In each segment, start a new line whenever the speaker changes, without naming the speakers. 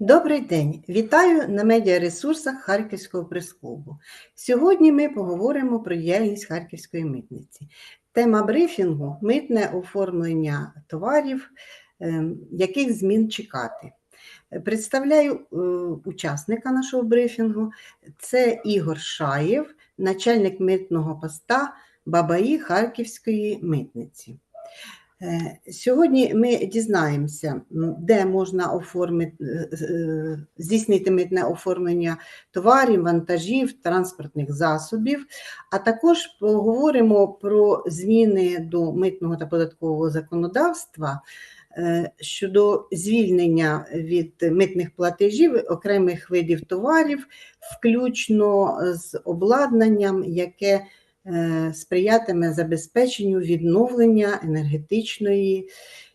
Добрий день! Вітаю на медіаресурсах Харківського прес-клубу. Сьогодні ми поговоримо про діяльність Харківської митниці. Тема брифінгу митне оформлення товарів, ем, яких змін чекати. Представляю е, учасника нашого брифінгу. Це Ігор Шаєв, начальник митного поста Бабаї Харківської митниці. Е, Сьогодні ми дізнаємося, де можна оформити, е, е, здійснити митне оформлення товарів, вантажів, транспортних засобів, а також поговоримо про зміни до митного та податкового законодавства щодо звільнення від митних платежів окремих видів товарів, включно з обладнанням, яке сприятиме забезпеченню відновлення енергетичної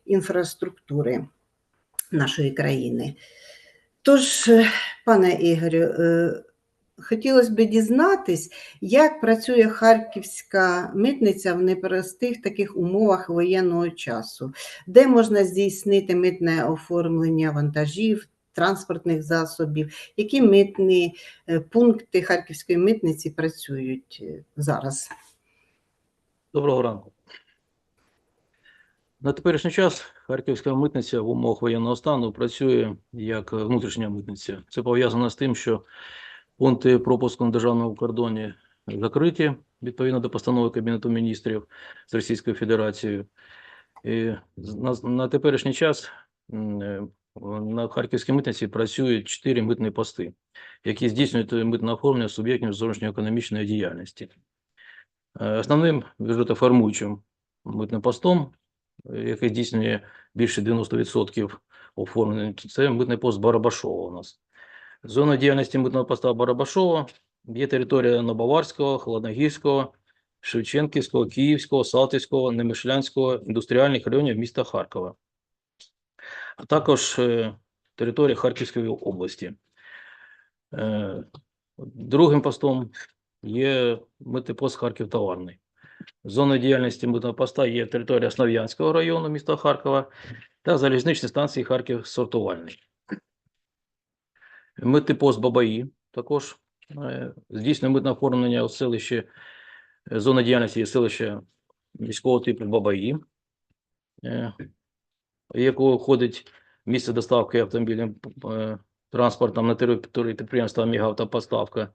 інфраструктури нашої країни. Тож, е, пане Ігорю, е, хотілося б дізнатись, як працює харківська митниця в непростих таких умовах воєнного часу, де можна здійснити митне оформлення вантажів, транспортних засобів, які митні е, пункти Харківської митниці працюють е, зараз.
Доброго ранку. На теперішній час Харківська митниця в умовах воєнного стану працює як внутрішня митниця. Це пов'язано з тим, що пункти пропуску на державному кордоні закриті відповідно до постанови Кабінету міністрів з Російською Федерацією. І на, на теперішній час е, на Харківській митниці працюють чотири митні пости, які здійснюють митне оформлення суб'єктів зовнішньоекономічної діяльності. Е, Основним бюджетоформуючим митним постом, який здійснює більше 90% оформлення, це митний пост Барабашова у нас. Зона діяльності митного поста Барабашова є територія Новобаварського, Холодногірського, Шевченківського, Київського, Салтівського, Немишлянського індустріальних районів міста Харкова, а також е, територія Харківської області. Е, Другим постом є митипост Харків Товарний. Зоною діяльності митного поста є територія Слов'янського району міста Харкова та залізничні станції Харків Сортувальний. Митипост Бабаї також е, здійснює митне оформлення у селищі. Зона діяльності є селище міського типу Бабаї, якого входить місце доставки автомобільним е, транспортом на території підприємства Мігавтопоставка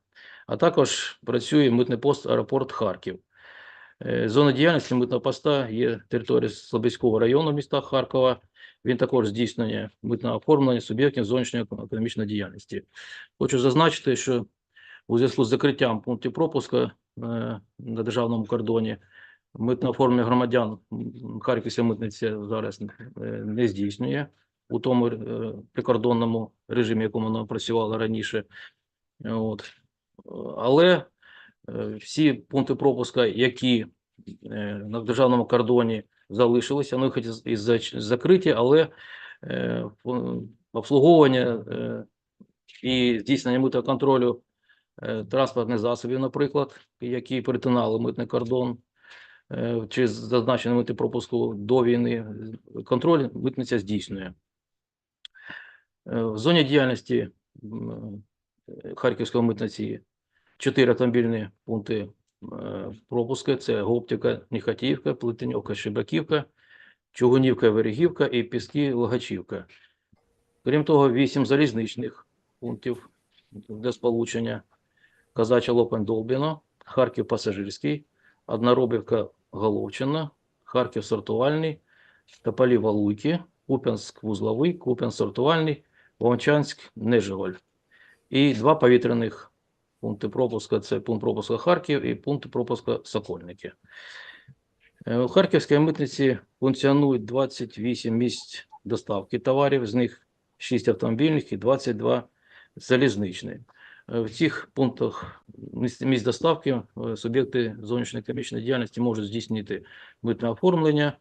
а також працює митний пост аеропорт Харків. Е, Зона діяльності митного поста є територія Слобідського району міста Харкова. Він також здійснює митне оформлення суб'єктів зовнішньої економічної діяльності. Хочу зазначити, що у зв'язку з закриттям пунктів пропуску е, на державному кордоні митне оформлення громадян Харківська митниця зараз е, не здійснює у тому е, прикордонному режимі, якому вона працювала раніше. От. Але е, всі пункти пропуска, які на державному кордоні залишилися, вони хоч і закриті, але обслуговування і здійснення митного контролю транспортних засобів, наприклад, які перетинали митний кордон, чи зазначений митний пропуску до війни, контроль митниця здійснює. Е, В зоні діяльності е, Харківської митниці чотири автомобільні пункти е, пропуску. Це Гоптівка, Ніхатіївка, Плетеньовка, Шибаківка, Чугунівка, Верегівка і Піски, Логачівка. Крім того, вісім залізничних пунктів для сполучення. Казача Лопань Долбіно, Харків Пасажирський, Одноробівка Головчина, Харків Сортувальний, Тополі Валуйки, Куп'янськ Вузловий, Куп'янськ Сортувальний, Вовчанськ Неживаль. І два повітряних пункти пропуска це пункт пропуска Харків і пункт пропуска Сокольники. Е, У Харківській митниці функціонують 28 місць доставки товарів, з них 6 автомобільних і 22 залізничні. Е, В цих пунктах місць доставки е, суб'єкти зовнішньої економічної діяльності можуть здійснити митне оформлення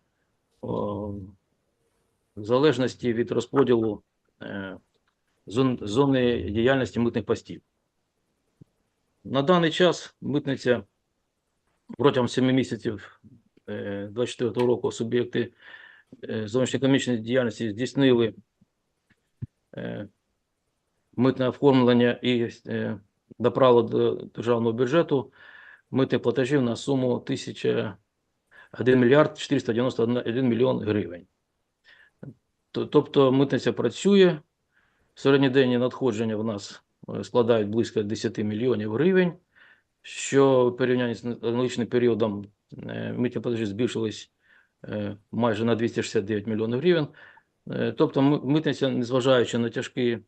в залежності від розподілу е, зони діяльності митних постів. На даний час митниця протягом 7 місяців 2024 року суб'єкти е, зовнішньоекономічної діяльності здійснили е, митне оформлення і е, направило до державного бюджету митних платежів на суму 1000 1 мільярд 491 мільйон гривень. Тобто митниця працює, середньоденні надходження в нас е, складають близько 10 мільйонів гривень, що в порівнянні з аналогічним періодом е, митні платежі збільшились майже на 269 мільйонів гривень. Тобто митниця, незважаючи на тяжкі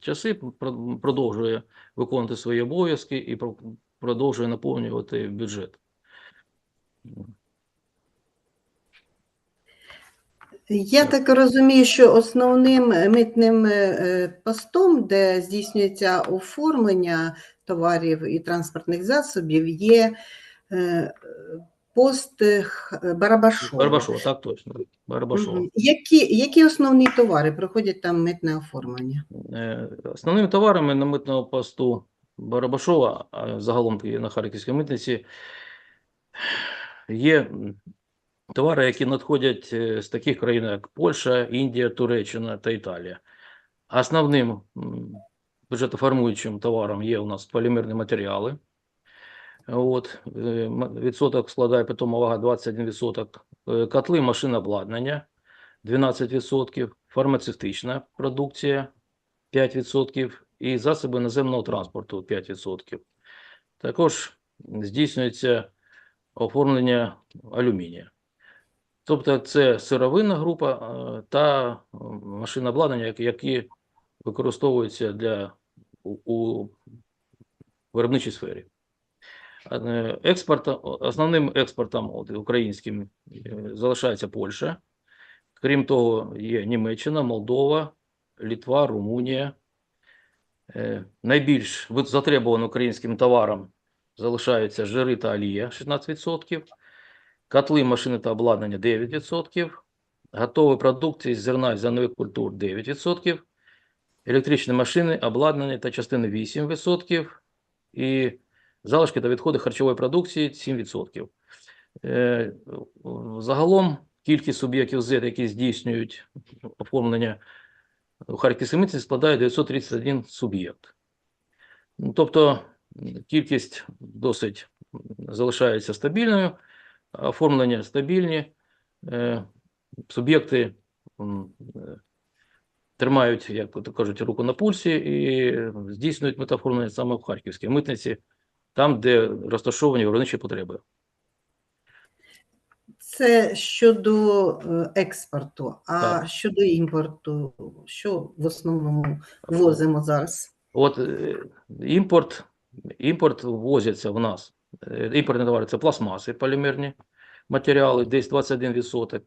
часи, продовжує виконувати свої обов'язки і про- продовжує наповнювати бюджет.
Я так розумію, що основним митним е, постом, де здійснюється оформлення товарів і транспортних засобів, є пост е, Х- Барабашова.
Так точно. Барбашова.
Мгм. Які, які основні товари проходять там митне оформлення?
Е, Основними товарами на митному посту Барабашова, а загалом на Харківській митниці, є товари, які надходять е, з таких країн, як Польща, Індія, Туреччина та Італія. Основним бюджетоформуючим товаром є у нас полімерні матеріали. От, е, відсоток складає питома вага 21%. Е, Котли, машинобладнання 12%, фармацевтична продукція 5% і засоби наземного транспорту 5%. Також здійснюється оформлення алюмінія. Тобто це сировинна група е, та машинне обладнання, які- які використовуються для у, у виробничій сфері. Е, Експорт, основним експортом українським е, залишається Польща. Крім того, є Німеччина, Молдова, Літва, Румунія. Е, Найбільш затребуваним українським товаром залишаються жири та олія 16%, котли, машини та обладнання 9%, готові продукції з зерна і зернових культур 9%, електричні машини, обладнання та частини 8% і залишки та відходи харчової продукції 7%. Е, Загалом кількість суб'єктів ЗЕД, які здійснюють оформлення у Харківській митниці, складає 931 суб'єкт. Ну, Тобто кількість досить залишається стабільною, оформлення стабільні, е, суб'єкти е, тримають, як то кажуть, руку на пульсі і здійснюють метаоформлення саме в Харківській митниці, там, де розташовані виробничі потреби.
Це щодо е, експорту, а
Так.
щодо імпорту, що в основному возимо зараз?
От е, імпорт, імпорт ввозиться в нас. Е, Імпортні товари це пластмаси, полімерні матеріали, десь 21%,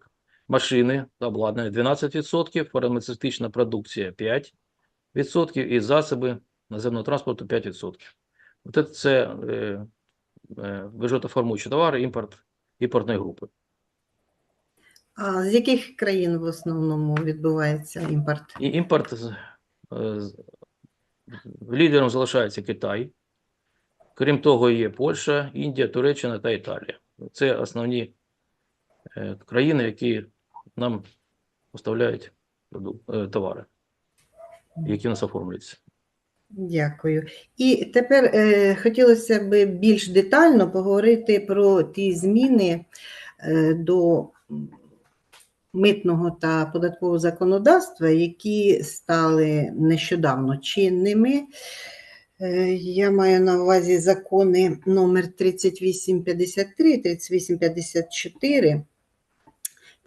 машини та обладнання 12%, фармацевтична продукція 5% і засоби наземного транспорту 5%. От це е, е, бюджетоформуючі товари, імпорт, імпортної групи.
А з яких країн в основному відбувається імпорт?
І імпорт з- е, з- лідером залишається Китай. Крім того, є Польща, Індія, Туреччина та Італія. Це основні е, країни, які нам поставляють е, товари, які у нас оформлюються.
Дякую. І тепер е, хотілося б більш детально поговорити про ті зміни е, до митного та податкового законодавства, які стали нещодавно чинними. Е, Я маю на увазі закони номер 3853, 3854.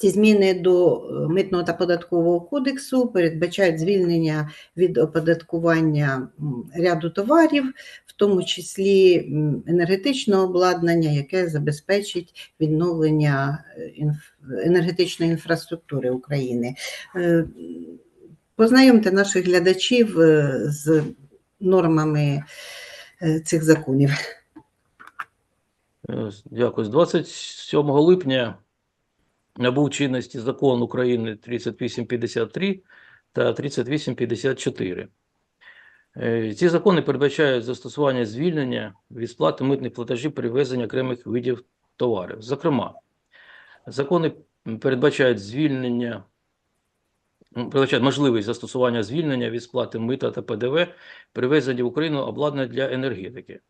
Ці зміни до е, митного та податкового кодексу передбачають звільнення від оподаткування ряду товарів, в тому числі енергетичного обладнання, яке забезпечить відновлення е, енергетичної інфраструктури України. Е, Познайомте наших глядачів з нормами цих законів.
Дякую. З 27 липня набув чинності закон України 3853 та 3854. Е, Ці закони передбачають застосування звільнення від сплати митних платежів при ввезенні окремих видів товарів. Зокрема, закони передбачають звільнення м, передбачає можливість застосування звільнення від сплати мита та ПДВ при ввезенні в Україну обладнання для енергетики.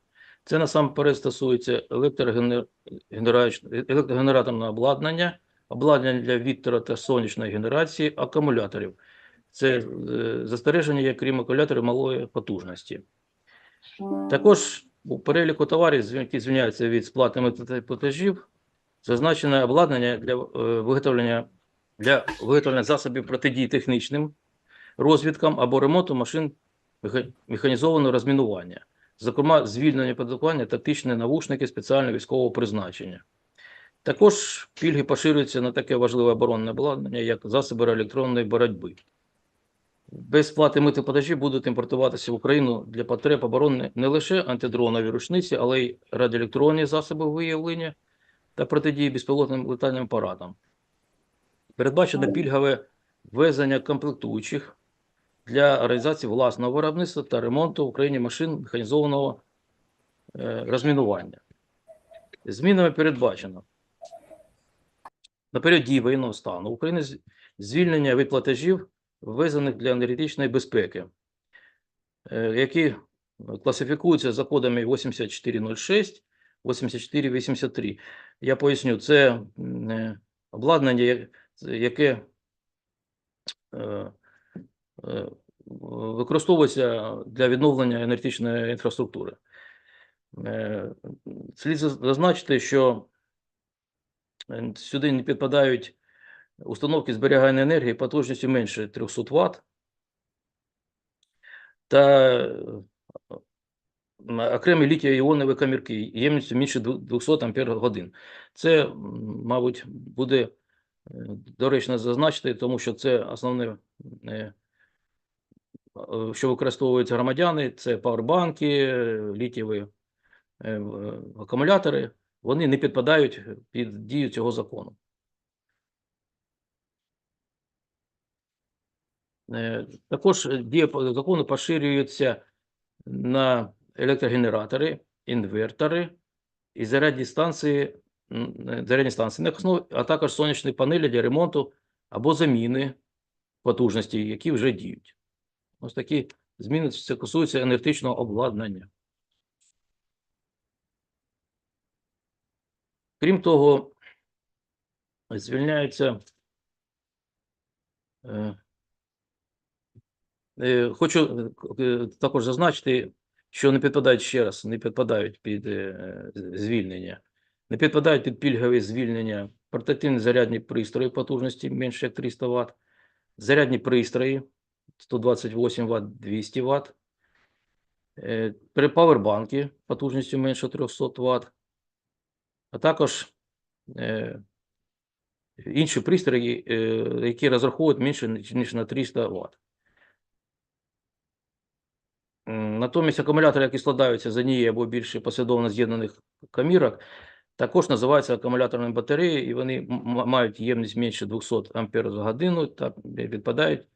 Це насамперед стосується електрогенер- електрогенераторного обладнання, обладнання для вітро та сонячної генерації, акумуляторів. Це е, застереження є крім акумуляторів малої потужності. Також у переліку товарів, які звільняються від сплати платежів, зазначене обладнання для е, виготовлення для виготовлення засобів протидії технічним розвідкам або ремонту машин механізованого розмінування, зокрема, звільнення податкування тактичні навушники спеціального військового призначення. Також пільги поширюються на таке важливе оборонне обладнання, як засоби електронної боротьби. Без сплати мити платежі будуть імпортуватися в Україну для потреб оборони не лише антидронові рушниці, але й радіоелектронні засоби виявлення та протидії безпілотним летальним апаратам. Передбачено пільгове ввезення комплектуючих для організації власного виробництва та ремонту в Україні машин механізованого е, розмінування. Змінами передбачено на період дії воєнного стану з- звільнення від платежів, ввезених для енергетичної безпеки, е, які класифікуються за кодами 8406, 8483. Я поясню, це е, обладнання, яке е, використовується для відновлення енергетичної інфраструктури. Слід зазначити, що сюди не підпадають установки зберігання енергії потужністю менше 300 Вт та окремі літій-іонові камірки ємністю менше 200 ампер годин. Це, мабуть, буде е, доречно зазначити, тому що це основне, е, що використовують громадяни, це павербанки, літієві е, акумулятори, вони не підпадають під дію цього закону. Е, Також дія закону поширюється на електрогенератори, інвертори і зарядні станції, е, зарядні станції на основі, а також сонячні панелі для ремонту або заміни потужності, які вже діють. Ось такі зміни стосуються енергетичного обладнання. Крім того, звільняються. е, е, Хочу е, також зазначити, що не підпадають ще раз, не підпадають під звільнення, не підпадають під пільгові звільнення портативні зарядні пристрої потужності менше як 300 Вт, зарядні пристрої 128 Вт, 200 Вт, павербанки потужністю менше 300 Вт, а також е, інші пристрої, е, які розраховують менше ніж на 300 Вт. Натомість акумулятори, які складаються з однієї або більше послідовно з'єднаних камірок, також називаються акумуляторними батареї, і вони мають ємність менше 200 ампер за годину та підпадають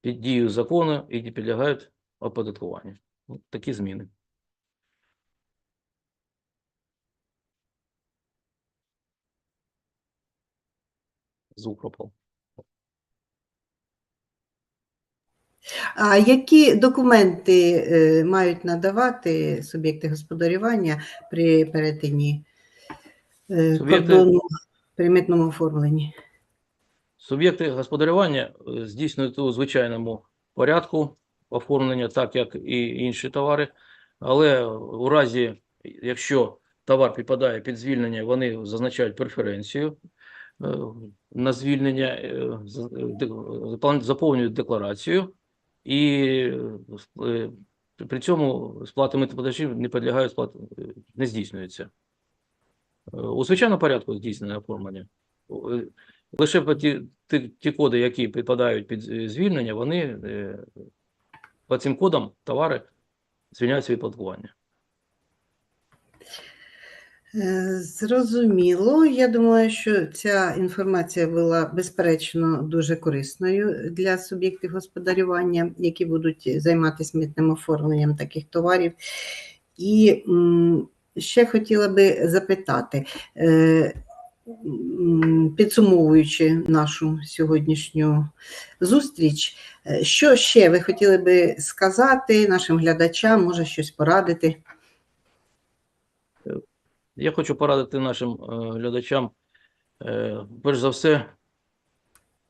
під дію закону і не підлягають оподаткуванню. Такі зміни. Звук пропав.
А які документи е, мають надавати суб'єкти господарювання при перетині е,
Суб'єкти-
кордону при митному оформленні?
Суб'єкти господарювання е, здійснюють у звичайному порядку оформлення, так як і інші товари, але у разі, якщо товар підпадає під звільнення, вони зазначають преференцію на звільнення, е, е, заповнюють декларацію і е, при цьому сплати митоплатежів не підлягають сплат, е, не здійснюється. Е, У звичайному порядку здійснене оформлення. Е, Лише ті, ті, ті коди, які підпадають під е, звільнення, вони е, по цим кодам товари звільняються від податкування.
Е, Зрозуміло. Я думаю, що ця інформація була безперечно дуже корисною для суб'єктів господарювання, які будуть займатися митним оформленням таких товарів. І ще хотіла би запитати. е, підсумовуючи нашу сьогоднішню зустріч, е, що ще ви хотіли би сказати нашим глядачам, може щось порадити?
Я хочу порадити нашим е, глядачам, е, перш за все,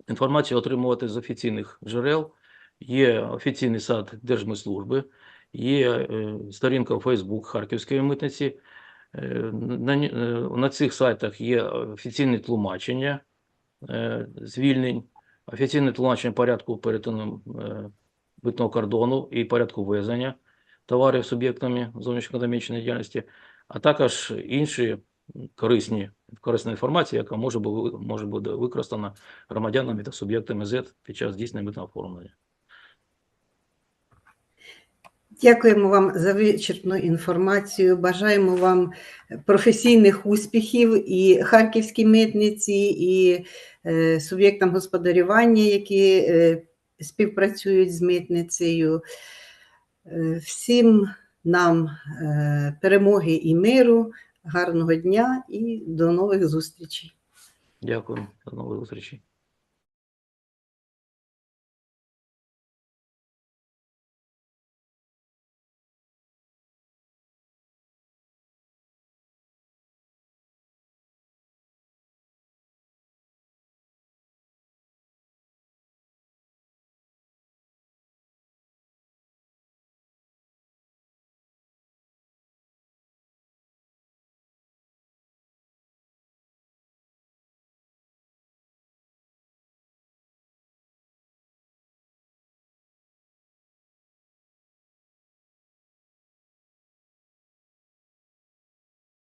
інформацію отримувати з офіційних джерел. Є офіційний сайт Держмитслужби, є е, сторінка у Facebook Харківської митниці. На, на цих сайтах є офіційне тлумачення звільнень, офіційне тлумачення порядку перетину митного кордону і порядку ввезення товарів суб'єктами зовнішньоекономічної діяльності, а також інші корисні, корисна інформація, яка може бути, може бути використана громадянами та суб'єктами ЗЕТ під час здійснення митного оформлення.
Дякуємо вам за вичерпну інформацію. Бажаємо вам професійних успіхів і Харківській митниці, і е, суб'єктам господарювання, які е, співпрацюють з митницею. Е, Всім нам е, перемоги і миру, гарного дня і до нових зустрічей.
Дякую. До нових зустрічей.